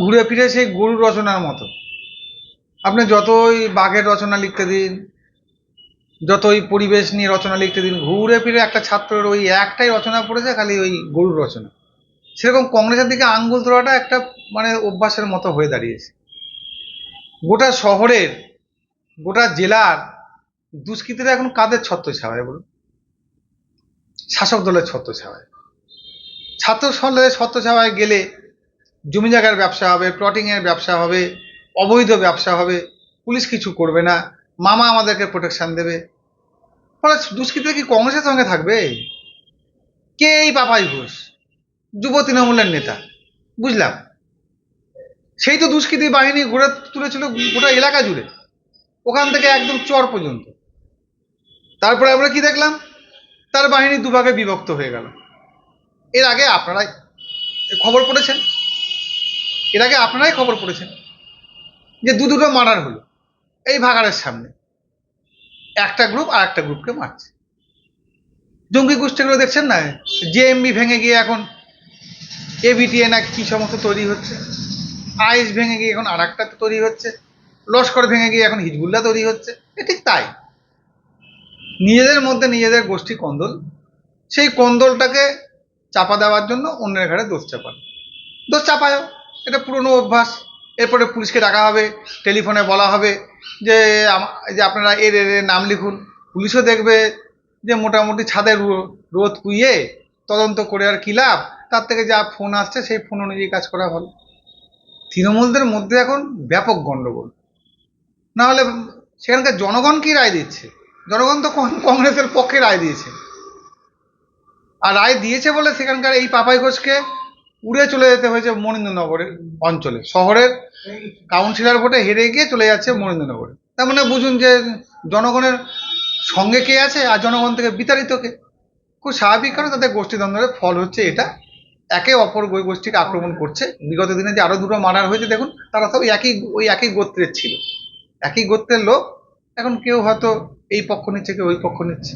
ঘুরে ফিরে সেই গরুর রচনার মতো। আপনি যতই বাঘের রচনা লিখতে দিন, যতই পরিবেশ নিয়ে রচনা লিখতে দিন, ঘুরে ফিরে একটা ছাত্রের ওই একটাই রচনা পড়েছে, খালি ওই গরুর রচনা। সেরকম কংগ্রেসের দিকে আঙ্গুল তোলাটা একটা মানে অভ্যাসের মতো হয়ে দাঁড়িয়েছে। গোটা শহরের, গোটা জেলার দুষ্কৃতীরা এখন কাদের ছত্রছায়ায় বলুন? শাসক দলের ছত্রছায়ায়। ছাত্র দলের ছত্রছায়ায় গেলে জমি জায়গার ব্যবসা হবে প্লটিংয়ের ব্যবসা হবে, অবৈধ ব্যবসা হবে, পুলিশ কিছু করবে না, মামা আমাদেরকে প্রোটেকশন দেবে। ফলে দুষ্কৃতীরা কি কংগ্রেসের সঙ্গে থাকবে? কে এই পাপাই ঘোষ? যুব তৃণমূলের নেতা, বুঝলাম? সেই তো দুষ্কৃতী বাহিনী ঘুরে তুলেছিল গোটা এলাকা জুড়ে, ওখান থেকে একদম চর পর্যন্ত। তারপরে আমরা কি দেখলাম? তার বাহিনী দুভাগে বিভক্ত হয়ে গেল। এর আগে আপনারাই খবর পড়েছেন। এর আগে আপনারাই খবর পড়েছেন যে দু দুটো মার্ডার হলো এই ভাগাড়ের সামনে। একটা গ্রুপ আর একটা গ্রুপকে মারছে। জঙ্গি গোষ্ঠীগুলো দেখছেন না? জেএমবি ভেঙে গিয়ে এখন এ এবিটিএ না কি সমস্ত তৈরি হচ্ছে। আইস ভেঙে গিয়ে এখন আর একটা তৈরি হচ্ছে। লস্কর ভেঙে গিয়ে এখন হিজবুল্লাহ তৈরি হচ্ছে। এ ঠিক তাই। নিজেদের মধ্যে নিজেদের গোষ্ঠী কন্দল, সেই কন্দলটাকে চাপা দেওয়ার জন্য অন্যের ঘাড়ে দোষ চাপানো। দোষ চাপায়ও। এটা পুরনো অভ্যাস। এরপরে পুলিশকে ডাকা হবে, টেলিফোনে বলা হবে যে যে আপনারা এর এর নাম লিখুন। পুলিশও দেখবে যে মোটামুটি ছাদের রোদ কুইয়ে তদন্ত করে আর কী লাভ, তার থেকে যা ফোন আসছে সেই ফোন অনুযায়ী কাজ করা ভালো। তৃণমূলদের মধ্যে এখন ব্যাপক গণ্ডগোল না হলে সেখানকার জনগণ কি রায় দিচ্ছে? জনগণ তো কংগ্রেসের পক্ষে রায় দিয়েছে। আর রায় দিয়েছে বলে সেখানকার এই পাপাই ঘোষকে উড়ে চলে যেতে হয়েছে মনীন্দ্রনগরের অঞ্চলে। শহরের কাউন্সিলর ভোটে হেরে গিয়ে চলে যাচ্ছে মনীন্দ্রনগরে তার মানে বুঝুন যে জনগণের সঙ্গে কে আছে আর জনগণ থেকে বিতাড়িত কে? খুব স্বাভাবিক কারণে তাদের গোষ্ঠীদ্বন্দ্বের ফল হচ্ছে এটা। একে অপর গোষ্ঠীকে আক্রমণ করছে। বিগত দিনে যে আরও দুটো মার্ডার হয়েছে, দেখুন, তারা সব একই ওই একই গোত্রের ছিল। একই গোত্রের লোক। এখন কেউ হয়তো এই পক্ষ নিচ্ছে, কেউ ওই পক্ষ নিচ্ছে।